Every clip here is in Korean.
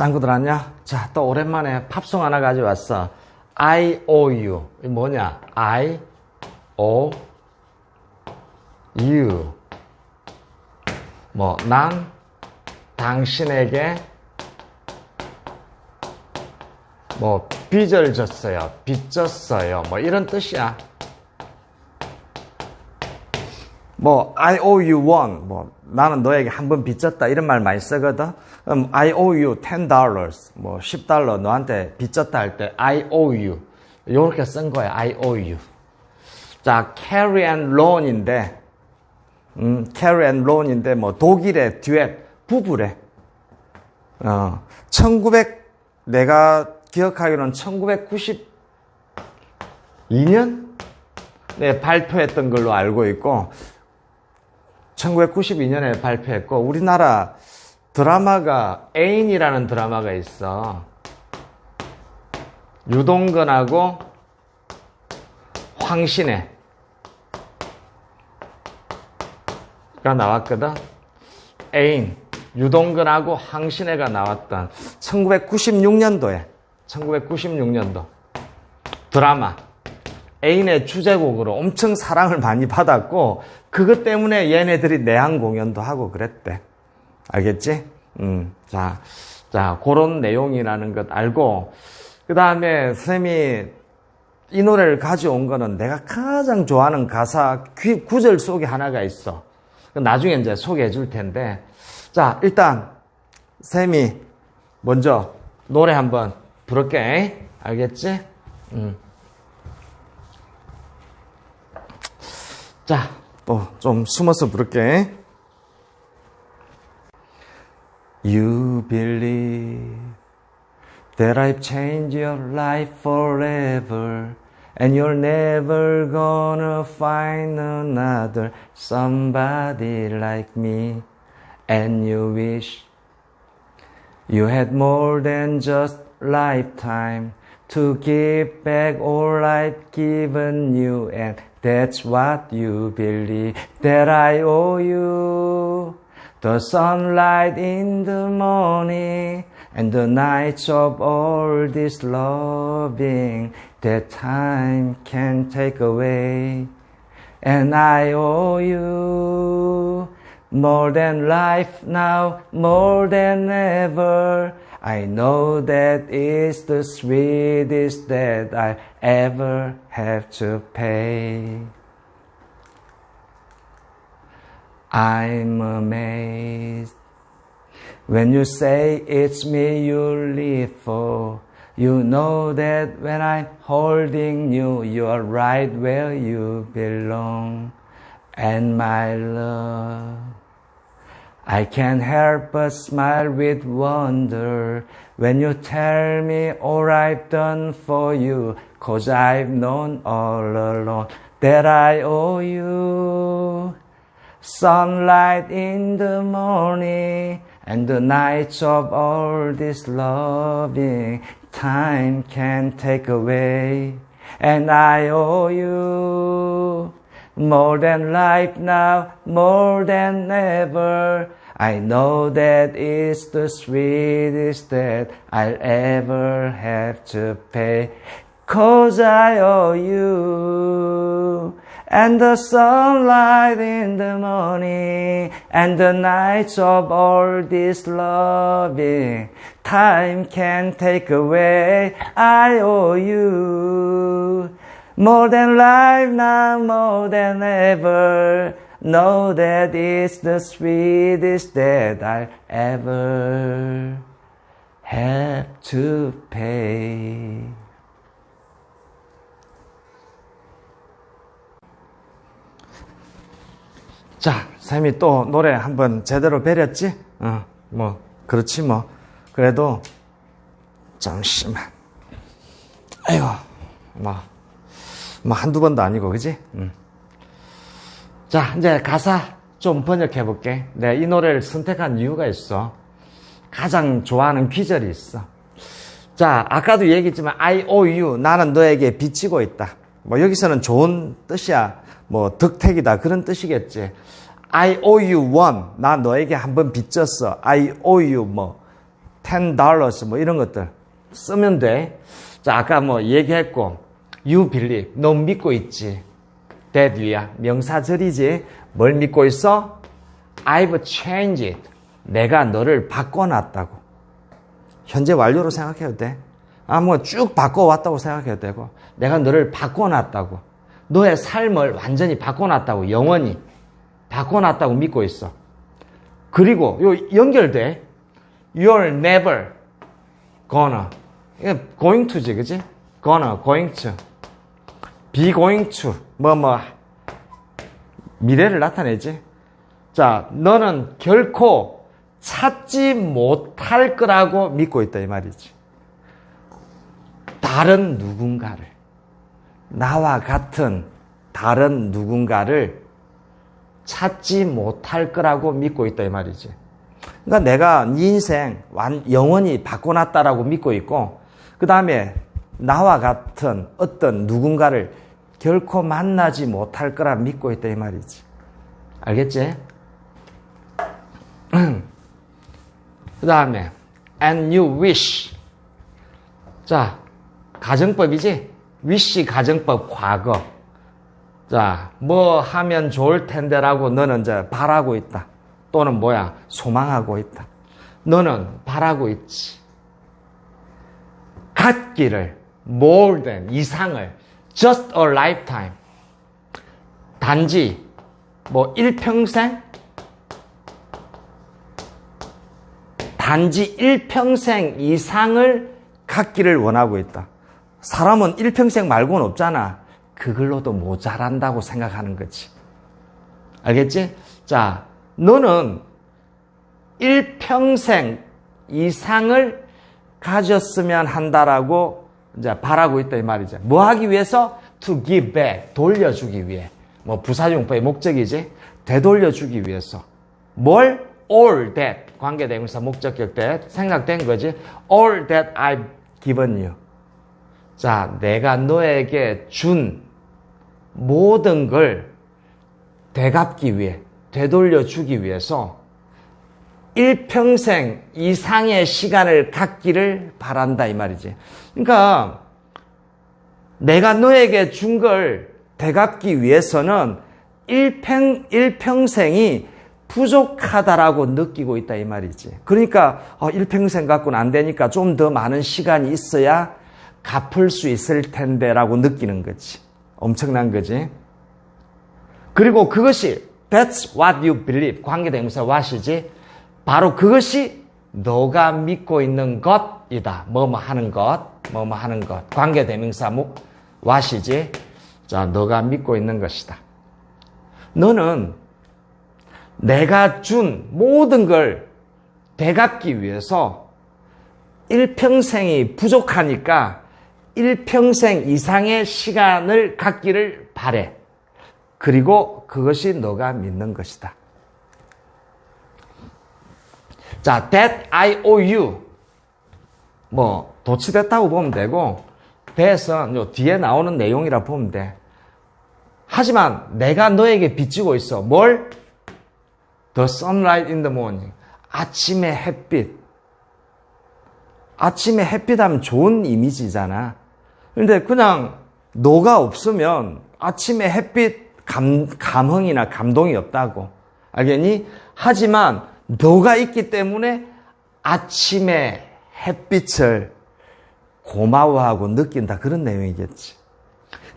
짱구들 안녕? 자, 또 오랜만에 팝송 하나 가져왔어. I O U. 이 뭐냐? I O U. 뭐, 난 당신에게 뭐, 빚을 졌어요. 빚졌어요. 뭐, 이런 뜻이야. 뭐 I owe you one 뭐 나는 너에게 한 번 빚졌다 이런 말 많이 쓰거든. 그럼 I owe you ten dollars 뭐 10달러 너한테 빚졌다 할 때 I owe you 이렇게 쓴 거야. I owe you. 자, carry and loan인데 음, carry and loan인데 뭐 독일의 듀엣 부부래. 어, 1900 내가 기억하기로는 1992년 네, 발표했던 걸로 알고 있고 1992년에 발표했고 우리나라 드라마가 애인이라는 드라마가 있어. 유동근하고 황신혜가 나왔거든. 애인 유동근하고 황신혜가 나왔던 1996년도에 1996년도 드라마 애인의 주제곡으로 엄청 사랑을 많이 받았고 그것 때문에 얘네들이 내한 공연도 하고 그랬대. 알겠지? 음, 자, 자, 그런 내용이라는 것 알고 그 다음에 선생님이 이 노래를 가져온 거는 내가 가장 좋아하는 가사 귀, 구절 속에 하나가 있어. 나중에 이제 소개해 줄 텐데. 자, 일단 쌤이 먼저 노래 한번 부를게. 알겠지? 음. 자, 또 좀 숨어서 부를게. You believe that I've changed your life forever and you're never gonna find another somebody like me and you wish you had more than just lifetime to give back all I've given you and that's what you believe that I owe you. The sunlight in the morning and the nights of all this loving that time can take away. And I owe you more than life now, more than ever. I know that it's the sweetest that I ever have to pay. I'm amazed when you say it's me you live for. You know that when I'm holding you, you're right where you belong. And my love, I can't help but smile with wonder when you tell me all I've done for you. Cause I've known all along that I owe you. Sunlight in the morning and the nights of all this loving time can take away. And I owe you more than life now, more than ever. I know that it's the sweetest that I'll ever have to pay. Cause I owe you. And the sunlight in the morning and the nights of all this loving time can take away. I owe you more than life now, more than ever. Know that it's the sweetest that I ever have to pay. 자, 쌤이 또 노래 한번 제대로 배렸지? 어, 뭐, 그렇지 뭐. 그래도, 잠시만. 아이고, 뭐, 뭐, 한두 번도 아니고, 그지? 음. 자, 이제 가사 좀 번역해 볼게. 내가 이 노래를 선택한 이유가 있어. 가장 좋아하는 귀절이 있어. 자, 아까도 얘기했지만, I owe you. 나는 너에게 빚지고 있다. 뭐, 여기서는 좋은 뜻이야. 뭐, 덕택이다. 그런 뜻이겠지. I owe you one. 나 너에게 한번 빚졌어. I owe you 뭐. 10 dollars 뭐 이런 것들 쓰면 돼. 자, 아까 뭐 얘기했고, you believe. 너 믿고 있지. 위야. 명사절이지. 뭘 믿고 있어? I've changed. 내가 너를 바꿔놨다고. 현재 완료로 생각해도 돼. 아, 뭐 쭉 바꿔왔다고 생각해도 되고. 내가 너를 바꿔놨다고. 너의 삶을 완전히 바꿔놨다고. 영원히. 바꿔놨다고 믿고 있어. 그리고 요 연결돼. You're never gonna. going to지, 그지? gonna, going to. Going to. 뭐, 뭐. 미래를 나타내지. 자, 너는 결코 찾지 못할 거라고 믿고 있다, 이 말이지. 다른 누군가를. 나와 같은 다른 누군가를 찾지 못할 거라고 믿고 있다, 이 말이지. 그러니까 내가 네 인생 완, 영원히 바꿔놨다라고 믿고 있고, 그 다음에 나와 같은 어떤 누군가를 결코 만나지 못할 거라 믿고 있다, 이 말이지. 알겠지? 그 다음에, and you wish. 자, 가정법이지? wish 가정법 과거. 자, 뭐 하면 좋을 텐데라고 너는 이제 바라고 있다. 또는 뭐야, 소망하고 있다. 너는 바라고 있지. 갖기를, more than, 이상을, just a lifetime. 단지, 뭐, 일평생? 단지 일평생 이상을 갖기를 원하고 있다. 사람은 일평생 말고는 없잖아. 그걸로도 모자란다고 생각하는 거지. 알겠지? 자, 너는 일평생 이상을 가졌으면 한다라고 이제 바라고 있다 이 말이죠. 뭐 하기 위해서? To give back. 돌려주기 위해. 뭐 부사용법의 목적이지. 되돌려주기 위해서. 뭘? All that. 관계대명사 목적격 때 생각된 거지. All that I've given you. 자, 내가 너에게 준 모든 걸 되갚기 위해, 되돌려 주기 위해서 일평생 이상의 시간을 갖기를 바란다 이 말이지. 그러니까 내가 너에게 준 걸 되갚기 위해서는 일평 일평생이 부족하다라고 느끼고 있다 이 말이지. 그러니까 어, 일평생 갖고는 안 되니까 좀 더 많은 시간이 있어야 갚을 수 있을 텐데라고 느끼는 거지. 엄청난 거지. 그리고 그것이 That's what you believe. 관계대명사 what이지. 바로 그것이 너가 믿고 있는 것이다. 뭐뭐 하는 것, 뭐뭐 하는 것. 관계 대명사 what이지. 자, 너가 믿고 있는 것이다. 너는 내가 준 모든 걸 되갚기 위해서 일평생이 부족하니까 일평생 이상의 시간을 갖기를 바래. 그리고 그것이 너가 믿는 것이다. 자, that I owe you. 뭐, 도치됐다고 보면 되고, that은 요 뒤에 나오는 내용이라 보면 돼. 하지만 내가 너에게 빚지고 있어. 뭘? The sunlight in the morning. 아침의 햇빛. 아침에 햇빛 하면 좋은 이미지잖아. 근데 그냥 너가 없으면 아침에 햇빛 감, 감흥이나 감동이 없다고. 알겠니? 하지만 너가 있기 때문에 아침에 햇빛을 고마워하고 느낀다. 그런 내용이겠지.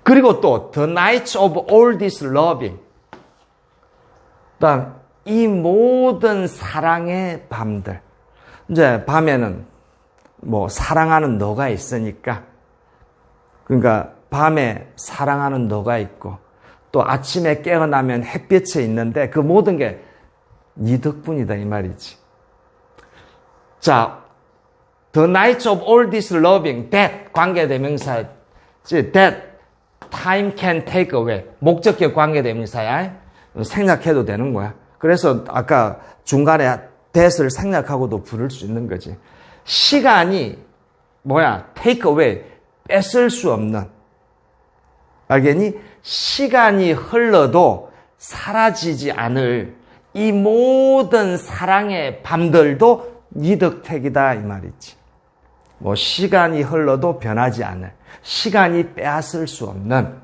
그리고 또 The nights of all this loving. 이 모든 사랑의 밤들. 이제 밤에는 뭐 사랑하는 너가 있으니까 그러니까 밤에 사랑하는 너가 있고 또 아침에 깨어나면 햇빛이 있는데 그 모든 게 네 덕분이다 이 말이지. 자, the nights of all this loving, that 관계대명사, that time can take away. 목적격 관계대명사야. 생략해도 되는 거야. 그래서 아까 중간에 that을 생략하고도 부를 수 있는 거지. 시간이 뭐야? take away. 뺏을 수 없는. 알겠니? 시간이 흘러도 사라지지 않을 이 모든 사랑의 밤들도 네 덕택이다 이 말이지. 뭐 시간이 흘러도 변하지 않을 시간이 빼앗을 수 없는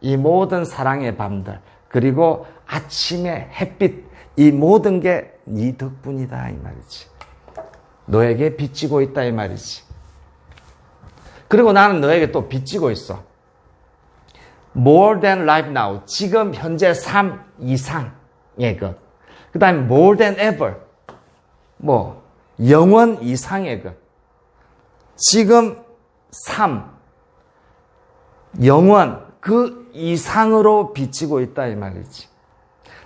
이 모든 사랑의 밤들 그리고 아침의 햇빛 이 모든 게 네 덕분이다 이 말이지. 너에게 빚지고 있다 이 말이지. 그리고 나는 너에게 또 빚지고 있어. more than life now. 지금 현재 삶 이상의 것. 그 다음에 more than ever. 뭐, 영원 이상의 것. 지금 삶, 영원, 그 이상으로 비치고 있다, 이 말이지.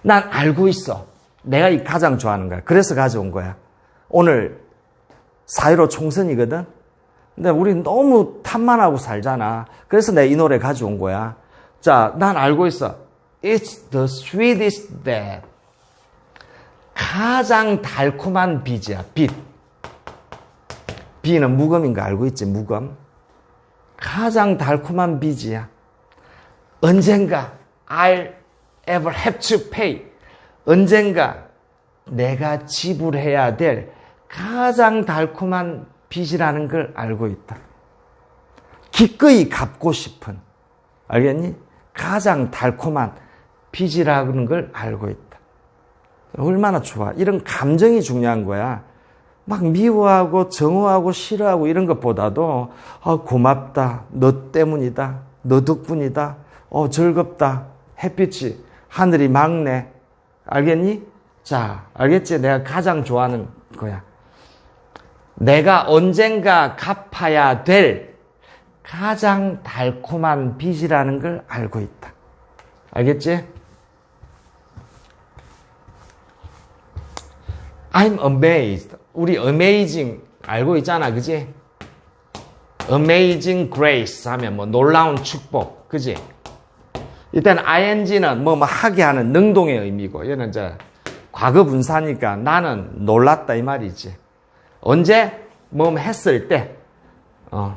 난 알고 있어. 내가 이 가장 좋아하는 거야. 그래서 가져온 거야. 오늘 4.15 총선이거든? 근데 우리 너무 탐만 하고 살잖아. 그래서 내가 이 노래 가져온 거야. 자, 난 알고 있어. It's the sweetest that. 가장 달콤한 빛이야, 빛. 비는 무금인 거 알고 있지, 무금. 가장 달콤한 빛이야. 언젠가 I'll ever have to pay. 언젠가 내가 지불해야 될 가장 달콤한 빚이라는 걸 알고 있다. 기꺼이 갚고 싶은, 알겠니? 가장 달콤한 빚이라는 걸 알고 있다. 얼마나 좋아. 이런 감정이 중요한 거야. 막 미워하고 정오하고 싫어하고 이런 것보다도 어, 고맙다. 너 때문이다. 너 덕분이다. 어, 즐겁다. 햇빛이 하늘이 맑네. 알겠니? 자, 알겠지? 내가 가장 좋아하는 거야. 내가 언젠가 갚아야 될 가장 달콤한 빚이라는 걸 알고 있다. 알겠지? I'm amazed. 우리 amazing 알고 있잖아. 그지? amazing grace 하면 뭐 놀라운 축복. 그지? 일단 ing는 뭐, 뭐 하게 하는 능동의 의미고 얘는 이제 과거 분사니까 나는 놀랐다 이 말이지. 언제 뭐 했을 때 어,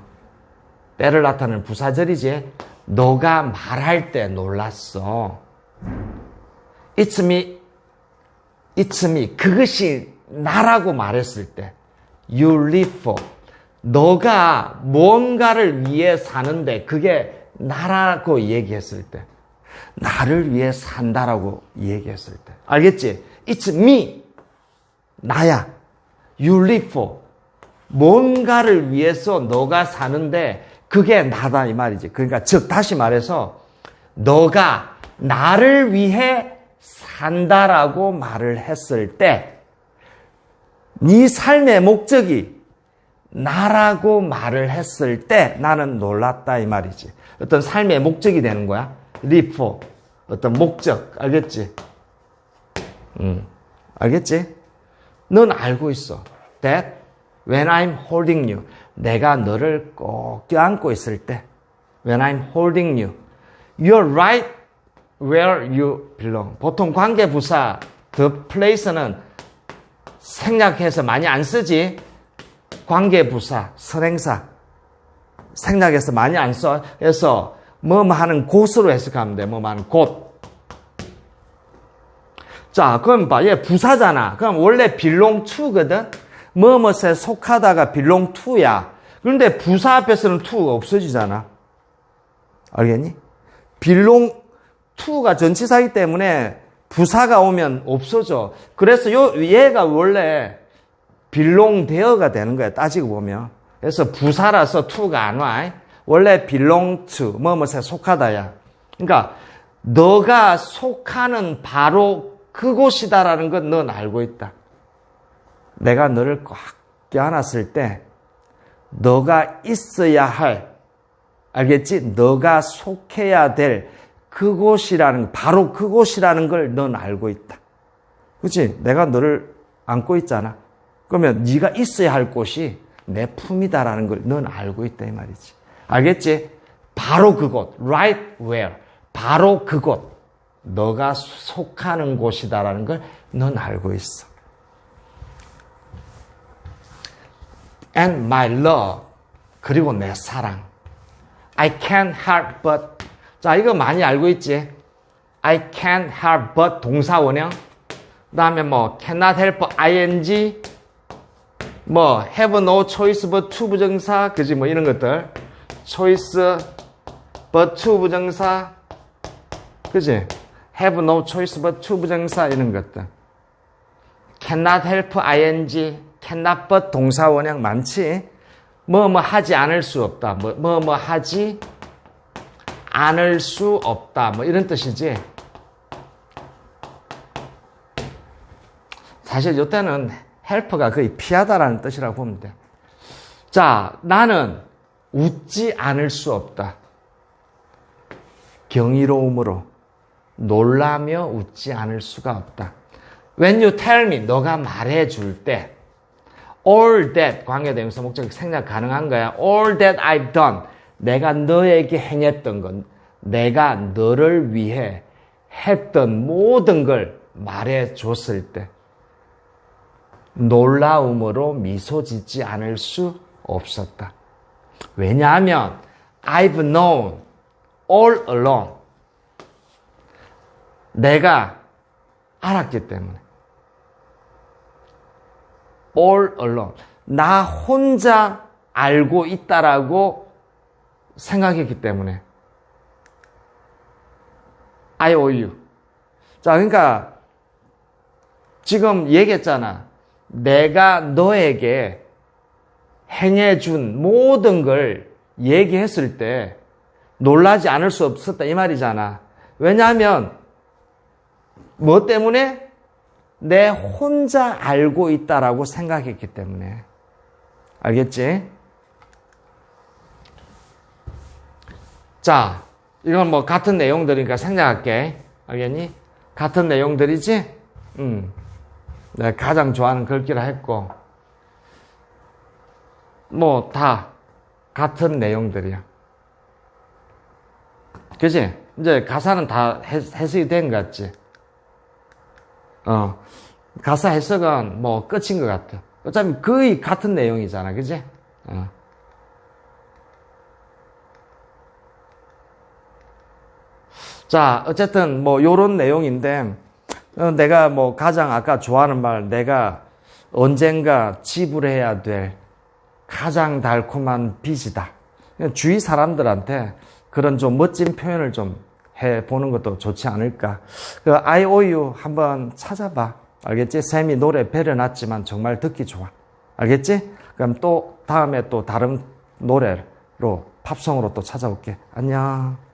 때를 나타내는 부사절이지. 너가 말할 때 놀랐어. It's me, me. 그것이 나라고 말했을 때. You live for. 너가 뭔가를 위해 사는데 그게 나라고 얘기했을 때. 나를 위해 산다라고 얘기했을 때. 알겠지? It's me. 나야. You live for. 뭔가를 위해서 너가 사는데 그게 나다 이 말이지. 그러니까 즉 다시 말해서 너가 나를 위해 산다라고 말을 했을 때 네 삶의 목적이 나라고 말을 했을 때 나는 놀랐다 이 말이지. 어떤 삶의 목적이 되는 거야. 리포 어떤 목적 알겠지? 음 알겠지? 넌 알고 있어. That when I'm holding you 내가 너를 꼭 껴안고 있을 때 when I'm holding you you're right where you belong. 보통 관계 부사 the place는 생략해서 많이 안 쓰지. 관계 부사, 선행사 생략해서 많이 안 써. 그래서 뭐뭐 하는 곳으로 해석하면 돼. 뭐뭐 하는 곳. 자, 그럼 봐. 얘 부사잖아. 그럼 원래 belong to거든. 뭐뭐에 속하다가 belong to야. 그런데 부사 앞에서는 to가 없어지잖아. 알겠니? belong to가 전치사이기 때문에 부사가 오면 없어져. 그래서 요 얘가 원래 belong 되어가 되는 거야. 따지고 보면. 그래서 부사라서 to가 안 와. 원래 belong to 뭐뭐에 속하다야. 그러니까 너가 속하는 바로 그곳이다라는 건 넌 알고 있다. 내가 너를 꽉 껴안았을 때 너가 있어야 할 알겠지? 너가 속해야 될 그곳이라는 바로 그곳이라는 걸 넌 알고 있다. 그렇지? 내가 너를 안고 있잖아. 그러면 네가 있어야 할 곳이 내 품이다라는 걸 넌 알고 있다 이 말이지. 알겠지? 바로 그곳, right where, 바로 그곳, 너가 속하는 곳이다라는 걸 넌 알고 있어. And my love, 그리고 내 사랑. I can't help but. 자, 이거 많이 알고 있지? I can't help but 동사 원형. 그 다음에 뭐, cannot help ing. 뭐 have no choice but to 부정사 그지 뭐 이런 것들 choice but to 부정사 그지 have no choice but to 부정사 이런 것들 cannot help ing cannot but 동사 원형 많지 뭐뭐 하지 않을 수 없다 뭐뭐뭐 하지 않을 수 없다 뭐 이런 뜻이지 사실 이때는 헬프가 거의 피하다라는 뜻이라고 보면 돼. 자, 나는 웃지 않을 수 없다. 경이로움으로 놀라며 웃지 않을 수가 없다. When you tell me, 너가 말해 줄 때, all that, 관계대명사 목적 생략 가능한 거야. all that I've done, 내가 너에게 행했던 건, 내가 너를 위해 했던 모든 걸 말해 줬을 때, 놀라움으로 미소 짓지 않을 수 없었다. 왜냐하면 I've known all along. 내가 알았기 때문에. All along. 나 혼자 알고 있다라고 생각했기 때문에 I owe you. 자, 그러니까 지금 얘기했잖아. 내가 너에게 행해준 모든 걸 얘기했을 때 놀라지 않을 수 없었다 이 말이잖아. 왜냐하면 뭐 때문에 내 혼자 알고 있다라고 생각했기 때문에 알겠지? 자, 이건 뭐 같은 내용들이니까 생략할게. 알겠니? 같은 내용들이지? 음. 내가 가장 좋아하는 글귀라 했고, 뭐, 다 같은 내용들이야. 그지? 이제 가사는 다 해, 해석이 된 것 같지? 어. 가사 해석은 뭐 끝인 것 같아. 어차피 거의 같은 내용이잖아. 그지? 어. 자, 어쨌든 뭐 요런 내용인데, 어, 내가 뭐 가장 아까 좋아하는 말, 내가 언젠가 지불해야 될 가장 달콤한 빚이다. 주위 사람들한테 그런 좀 멋진 표현을 좀 해보는 것도 좋지 않을까. 그 I owe you 한번 찾아봐. 알겠지? 쌤이 노래 배려놨지만 정말 듣기 좋아. 알겠지? 그럼 또 다음에 또 다른 노래로 팝송으로 또 찾아올게. 안녕.